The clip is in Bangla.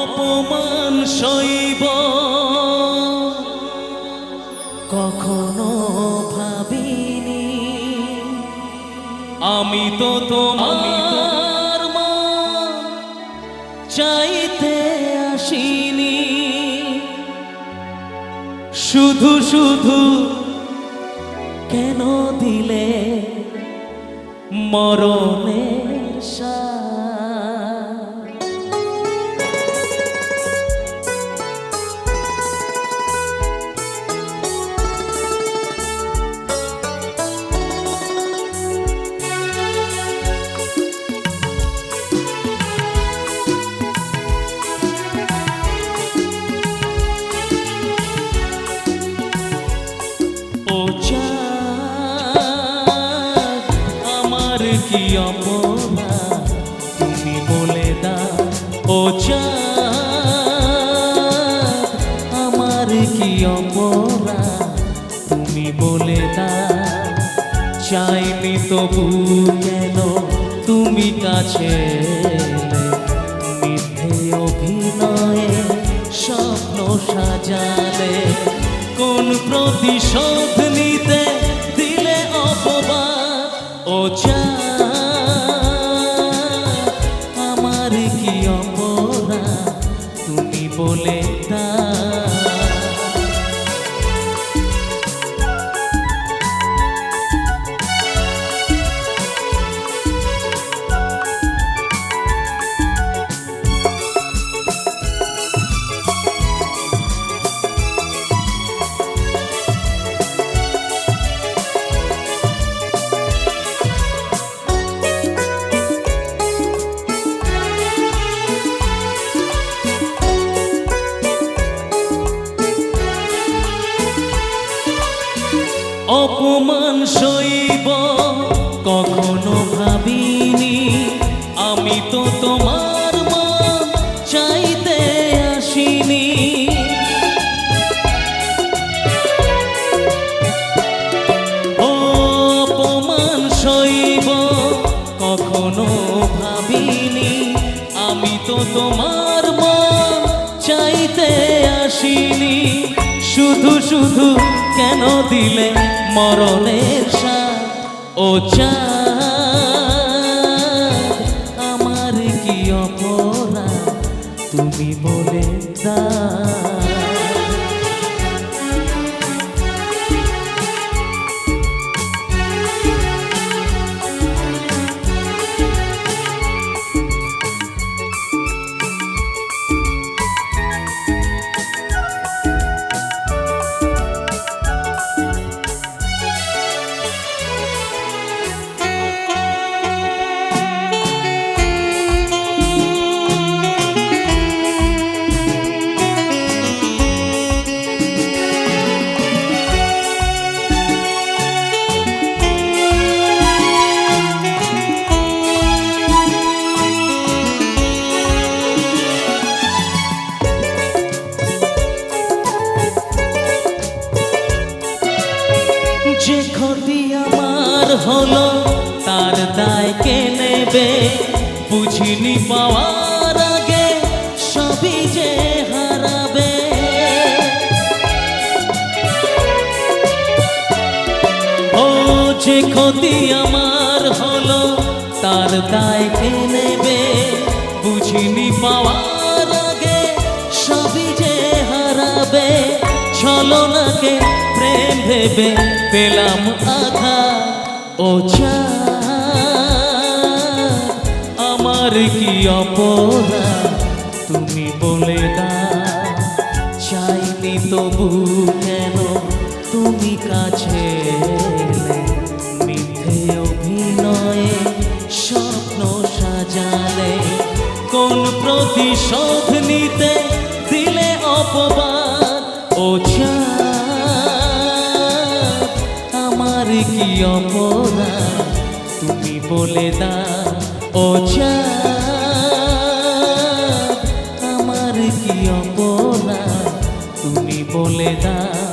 অপমান সইব। কখনো ভাবিনি। আমি তো তোমার মা, চাইতে আসিনি। শুধু শুধু কেন দিলে মরণের সাথ? কি অপরাধ তুমি বলে দাও ও আমার কি অপরাধ তুমি বলে দাও চাইনি তবু কেন তুমি কাছে? মিথ্যে অভিনয়ে স্বপ্ন সাজালে। কোন প্রতিশোধ নিতে দিলে অপবাদ? ও চাঁদ, অপমান সইব, কখনো ভাবিনি। আমি তো তোমার চাইতে আসিনি। অপমান সইব, কখনো ভাবিনি। আমি তো তোমার মন চাইতে আসিনি। শুধু শুধু কেন দিলে? মরণের সাথ ও চাঁদ, হলো তার দায় কে নেবে? বুঝিনি পাওয়ার আগে সবই যে হারাবে। ও যে ক্ষতি আমার হলো, তার দায় কে নেবে? বুঝিনি পাওয়ার আগে সবই যে হারাবে। ছলনাকে প্রেম ভেবে পেলাম আঘা ও আমার কি অপরাধ? তুমি বলে দাও, চাইনি তবু কেন? তুমি কাছে মিথ্যে অভিনয়ে স্বপ্ন সাজালে। কোন প্রতিশোধ নিতে আমার কি অপরাধ? তুমি বলে দাও ও আমার কি অপরাধ? তুমি বলে দাও